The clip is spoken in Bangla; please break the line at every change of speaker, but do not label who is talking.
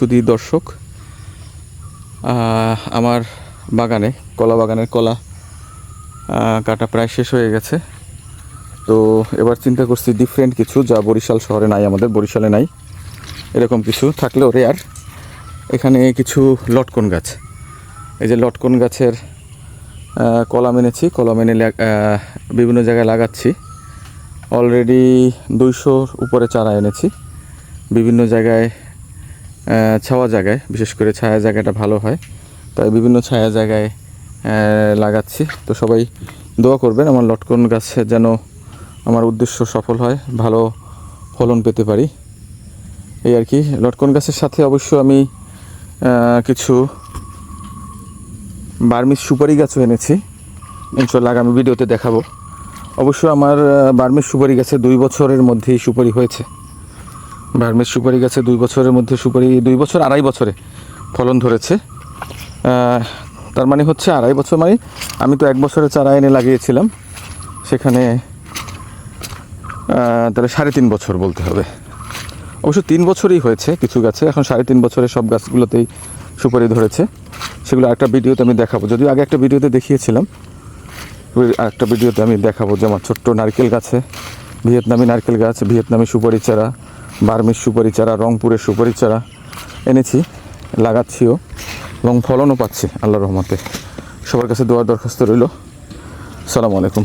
সুদী দর্শক আমার বাগানে কলা বাগানের কলা কাটা প্রায় শেষ হয়ে গেছে। তো এবার চিন্তা করছি ডিফারেন্ট কিছু যা বরিশাল শহরে নাই আমাদের বরিশালে নাই। এরকম কিছু থাকলেও রেয়ার এখানে কিছু লটকন গাছ। এই যে লটকন গাছের কলা মেনেছি কলা আহ, বিভিন্ন জায়গায় লাগাচ্ছি। অলরেডি দুইশোর উপরে চারা এনেছি। বিভিন্ন জায়গায় ছাওয়া জায়গায়, বিশেষ করে ছায়া জায়গাটা ভালো হয়। তাই বিভিন্ন ছায়া জায়গায় লাগাচ্ছি। তো সবাই দোয়া করবেন, আমার লটকন গাছে যেন আমার উদ্দেশ্য সফল হয়, ভালো ফলন পেতে পারি। এই আর কি, লটকন গাছের সাথে অবশ্য আমি কিছু বার্মিস সুপারি গাছও এনেছি। ইনশাল্লাহ আগামী ভিডিওতে দেখাবো। অবশ্য আমার বার্মিস সুপারি গাছে দুই বছরের মধ্যেই সুপারি হয়েছে। বার্মিস সুপারি গাছে দুই বছরের মধ্যে সুপারি, দুই বছর, আড়াই বছরে ফলন ধরেছে। তার মানে হচ্ছে আড়াই বছর মানে আমি তো এক বছরের চারা এনে লাগিয়েছিলাম। সেখানে তাহলে সাড়ে তিন বছর বলতে হবে। অবশ্য তিন বছরই হয়েছে কিছু গাছে, এখন সাড়ে তিন বছরে সব গাছগুলোতেই সুপারি ধরেছে। সেগুলো একটা ভিডিওতে আমি দেখাবো। যদিও আগে একটা ভিডিওতে দেখিয়েছিলাম আরেকটা ভিডিওতে আমি দেখাবো যে আমার ছোট্ট নারকেল গাছে, ভিয়েতনামি নারকেল গাছ, ভিয়েতনামি সুপারি চারা বার্মিস সুপারি চারা রংপুরের সুপারি চারা এনেছি, লাগাচ্ছিও, এবং ফলনও পাচ্ছি আল্লাহ রহমতে। সবার কাছে দোয়ার দরখাস্ত রইল। সালামু আলাইকুম।